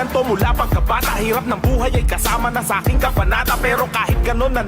kasalanan to mula pagkabata. Hirap ng buhay ay kasama na sa aking kapanata. Pero kahit ganun na